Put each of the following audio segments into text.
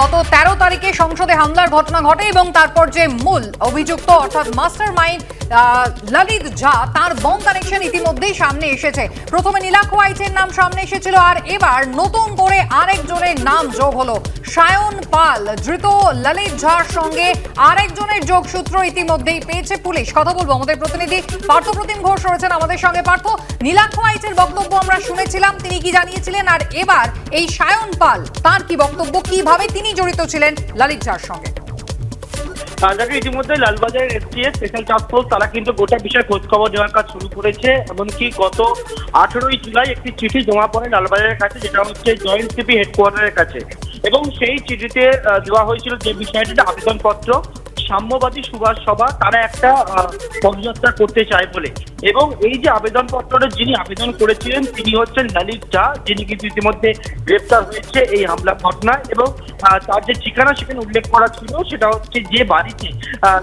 গত তেরো তারিখে সংসদে হামলার ঘটনা ঘটে এবং তারপর যে মূল অভিযুক্ত, অর্থাৎ মাস্টার মাইন্ড ললিত ঝা, তার বম কানেকশন ইতিমধ্যেই সামনে এসেছে। প্রথমে নীলাক্ষ আইচের নাম সামনে এসেছিল আর এবার নতুন করে আরেকজনের নাম যোগ হলো। সায়ন পাল, ধৃত ললিত ঝার সঙ্গে আরেকজনের যোগসূত্র ইতিমধ্যেই পেয়েছে পুলিশ। কথা বলব আমাদের প্রতিনিধি পার্থপ্রতিম ঘোষ রয়েছেন আমাদের সঙ্গে। পার্থ নীলাক্ষ আইচের বক্তব্য আমরা শুনেছিলাম, তিনি কি জানিয়েছিলেন? আর এবার এই সায়ন পাল, তার কি বক্তব্য, কীভাবে তিনি জড়িত ছিলেন লালিত ঝার সঙ্গে। যাকে ইতিমধ্যে লালবাজারের এসটিএস স্পেশাল টাস্ক ফোর্স, তারা কিন্তু গোটা বিষয়ে খোঁজ খবর নেওয়ার কাজ শুরু করেছে। এমনকি গত আঠেরোই জুলাই একটি চিঠি জমা পড়ে লালবাজারের কাছে, যেটা হচ্ছে জয়েন্ট সিপি হেডকোয়ার্টারের কাছে। এবং সেই চিঠিতে দেওয়া হয়েছিল যে বিষয়টি আবেদনপত্র সাম্যবাদী সুভাষ সভা তারা একটা পদযাত্রা করতে চায় বলে। এবং এই যে আবেদনপত্রটা যিনি আবেদন করেছিলেন, তিনি হচ্ছেন ললিত ঝা, যিনি কিন্তু ইতিমধ্যে গ্রেপ্তার হয়েছে এই হামলা ঘটনায়। এবং তার যে ঠিকানা সেখানে উল্লেখ করা ছিল, সেটা হচ্ছে যে বাড়িতে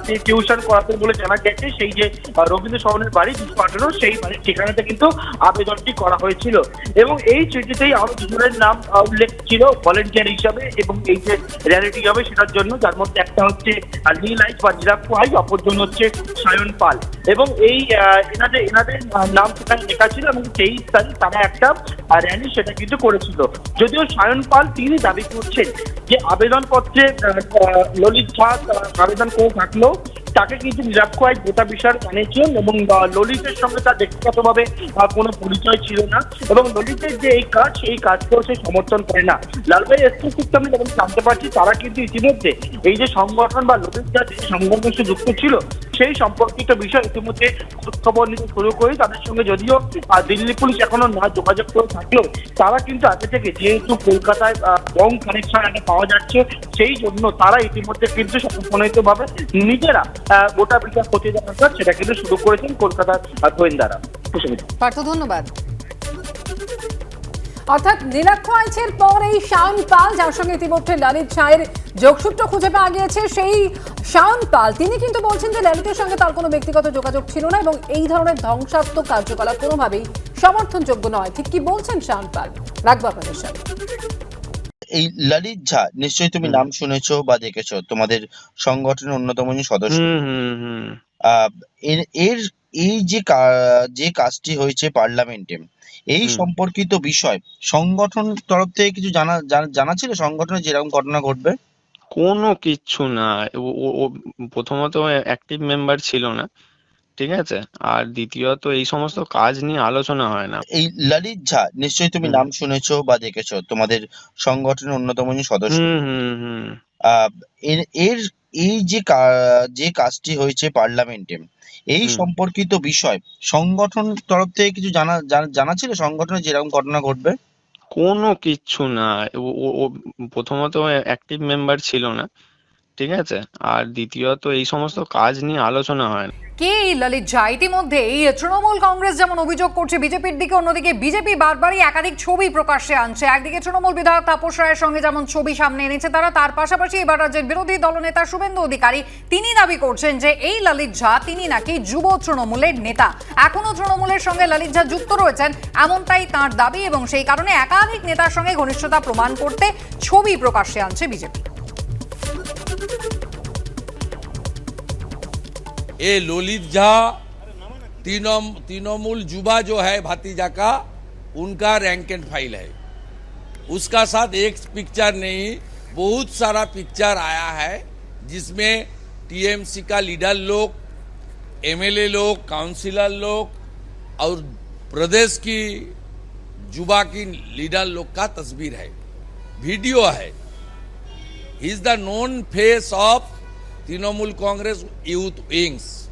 সে টিউশন করাতেন বলে জানা গেছে, সেই যে রবীন্দ্র সরণের বাড়ি দুশো আঠারো সেই বাড়ির ঠিকানাতে কিন্তু আবেদনটি করা হয়েছিল। এবং এই চিঠিতেই আরও দুজনের নাম উল্লেখ ছিল, ভলেন্টিয়ার হিসাবে এবং এই যে র্যালিটি হবে সেটার জন্য, যার মধ্যে একটা হচ্ছে আহ, নীল বা অপরজন হচ্ছে সায়ন পাল। এবং এই এনাদের এনাদের নাম সেখানে লেখা ছিল এবং তেইশ তারিখ তারা একটা র্যালি সেটা কিন্তু করেছিল। যদিও সায়ন পাল তিনি দাবি করছেন যে আবেদনপত্রে ললিত ঝা আবেদন করে থাকলেও তাকে কিন্তু নিরাক্ষ আইস গোটা বিষয় জানিয়েছিলেন এবং ললিতের সঙ্গে তার ব্যক্তিগতভাবে কোনো পরিচয় ছিল না এবং ললিতের যে এই কাজ, সেই কাজকেও সে সমর্থন করে না। লালবাই এসপি সূত্রে আমি যেমন জানতে পারছি, তারা কিন্তু ইতিমধ্যে এই যে সংগঠন বা ললিত যা যে সংগঠনের সাথে যুক্ত ছিল, সেই সম্পর্কিত বিষয় ইতিমধ্যে খবর নিতে শুরু করে তাদের সঙ্গে যদিও দিল্লি পুলিশ এখনও না যোগাযোগ করে থাকলেও, তারা কিন্তু আগে থেকে যেহেতু কলকাতায় বং কানেকশন একটা পাওয়া যাচ্ছে, সেই জন্য তারা ইতিমধ্যে কিন্তু সম্পূর্ণভাবে নিজেরা গোটা বিষয় খতিয়ে দেখার সেটা কিন্তু শুরু করেছেন কলকাতার গোয়েন্দারা। পার্থ, ধন্যবাদ। অর্থাৎ নীলাক্ষ আইচের পর এই শাওন পাল, যার সঙ্গে ইতিমধ্যে ললিত ছায়ের যোগসূত্র খুঁজে পাওয়া গিয়েছে, সেই শাওন পাল, তিনি কিন্তু বলছেন যে ললিতের সঙ্গে তার কোনো ব্যক্তিগত যোগাযোগ ছিল না এবং এই ধরনের ধ্বংসাত্মক কার্যকলাপ কোনোভাবেই সমর্থনযোগ্য নয়। ঠিক কি বলছেন শাওন পাল? রাখব আপনাদের সাথে এই ললিত ঝা নিশ্চয়ই তুমি নাম শুনেছো বা দেখেছ তোমাদের সংগঠনের অন্যতম যে সদস্য। হুম হুম হুম। আহ, এর এর এই যে যে কাজটি হয়েছে পার্লামেন্টে এই সম্পর্কিত বিষয় সংগঠন তরফ থেকে কিছু জানা জানা- জানা ছিল সংগঠনে যেরকম ঘটনা ঘটবে? কোনো কিচ্ছু না। ও ও- ও প্রথমত অ্যাক্টিভ মেম্বার ছিল না। ঠিক আছে? আর দ্বিতীয়ত এই সমস্ত কাজ নিয়ে আলোচনা হয় না। এই ললিত ঝা নিশ্চয়ই তুমি নাম শুনেছো বা দেখেছ তোমাদের সংগঠনের অন্যতম যে সদস্য। হুম হুম হুম। এর এর এই যে যে কাজটি হয়েছে পার্লামেন্টে এই সম্পর্কিত বিষয় সংগঠন তরফ থেকে কিছু জানা জানা- ছিল সংগঠনে যেরকম ঘটনা ঘটবে? কোনো কিচ্ছু না। ও প্রথমত অ্যাক্টিভ মেম্বার ছিল না ঠিক আছে? আর দ্বিতীয়ত এই সমস্ত কাজ নিয়ে আলোচনা হয় না। কে এই ললিত ঝা। ইতিমধ্যে এই তৃণমূল কংগ্রেস যেমন অভিযোগ করছে, বিজেপির দিকে অন্যদিকে বিজেপি বারবারই একাধিক ছবি প্রকাশ্যে আনছে। একদিকে তৃণমূল বিধায়ক তাপস রায়ের সঙ্গে যেমন ছবি সামনে এনেছে তারা, তার পাশাপাশি এবার রাজ্যের বিরোধী দলনেতা শুভেন্দু অধিকারী তিনি দাবি করছেন যে এই ললিত ঝা তিনি নাকি যুব তৃণমূলের নেতা। এখনও তৃণমূলের সঙ্গে ললিত ঝা যুক্ত রয়েছেন এমনটাই তার দাবি এবং সেই কারণে একাধিক নেতার সঙ্গে ঘনিষ্ঠতা প্রমাণ করতে ছবি প্রকাশ্যে আনছে বিজেপি। ये ललित झा तीनम तृणमूल जुबा जो है भातीजा का, उनका रैंक एंड फ़ाइल है। उसका साथ एक पिक्चर नहीं, बहुत सारा पिक्चर आया है, जिसमें टीएमसी का लीडर लोग एमएलए लोग काउंसिलर लोग, और प्रदेश की जुबा की लीडर लोग का तस्वीर है। वीडियो है। Is the known face of Trinamool Congress youth wings.